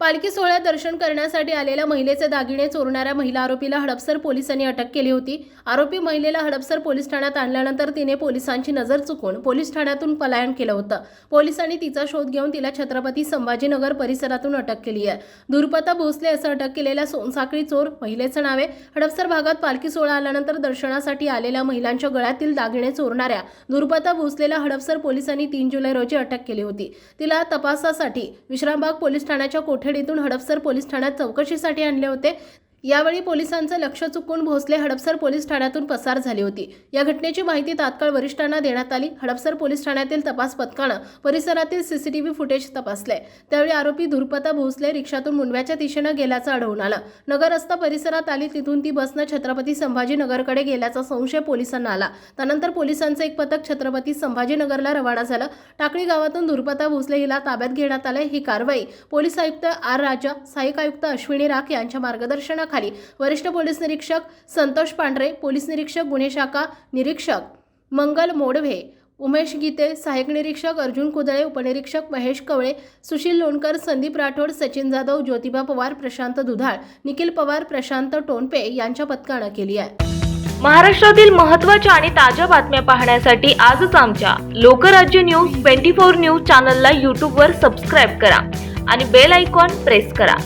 पालखी सोहळ्यात दर्शन करण्यासाठी आलेल्या महिलेचे दागिने चोरणाऱ्या महिला आरोपीला हडपसर पोलिसांनी अटक केली होती. आरोपी महिलेला हडपसर पोलीस ठाण्यात आणल्यानंतर तिने पोलिसांची नजर चुकून पोलीस ठाण्यातून पलायन केलं होतं. पोलिसांनी तिचा शोध घेऊन तिला छत्रपती संभाजीनगर परिसरातून अटक केली आहे. दुर्पता भोसले असं अटक केलेल्या सोनसाखळी चोर महिलेचं नाव आहे. हडपसर भागात पालखी सोहळा आल्यानंतर दर्शनासाठी आलेल्या महिलांच्या गळ्यातील दागिने चोरणाऱ्या दुर्पता भोसलेला हडपसर पोलिसांनी तीन जुलै रोजी अटक केली होती. तिला तपासासाठी विश्रामबाग पोलीस ठाण्याच्या कोठडीतून हडपसर पोलीस ठाण्यात चौकशीसाठी आणले होते. यावेळी पोलिसांचं लक्ष चुकून भोसले हडपसर पोलीस ठाण्यातून पसार झाली होती. या घटनेची माहिती तात्काळ वरिष्ठांना देण्यात आली. हडपसर पोलीस ठाण्यातील तपास पथकानं परिसरातील सीसीटीव्ही फुटेज तपासले. त्यावेळी आरोपी धुरपता भोसले रिक्षातून मुंडव्याच्या दिशेनं गेल्याचं आढळून आलं. नगर रस्ता परिसरात आली तिथून ती बसनं छत्रपती संभाजीनगरकडे गेल्याचा संशय पोलिसांना आला. त्यानंतर पोलिसांचं एक पथक छत्रपती संभाजीनगरला रवाना झालं. टाकळी गावातून धुरपता भोसले हिला ताब्यात घेण्यात आलं. ही कारवाई पोलीस आयुक्त आर राजा सहाय्यक आयुक्त अश्विनी राख यांच्या मार्गदर्शनाखाली वरिष्ठ पोलीस निरीक्षक संतोष पांढरे पोलीस निरीक्षक गुन्हे शाखा निरीक्षक मंगल मोडवे उमेश गीते सहाय्यक निरीक्षक अर्जुन कुदळे उपनिरीक्षक महेश कवळे सुशील लोणकर संदीप राठोड सचिन जाधव ज्योतिबा पवार प्रशांत दुधाळ निखिल पवार प्रशांत टोनपे यांच्या पथकानं केली आहे. महाराष्ट्रातील महत्त्वाच्या आणि ताज्या बातम्या पाहण्यासाठी आजच आमच्या Lokrajya news twenty four news चॅनलला यूट्यूबवर सबस्क्राईब करा आणि बेल आयकॉन प्रेस करा.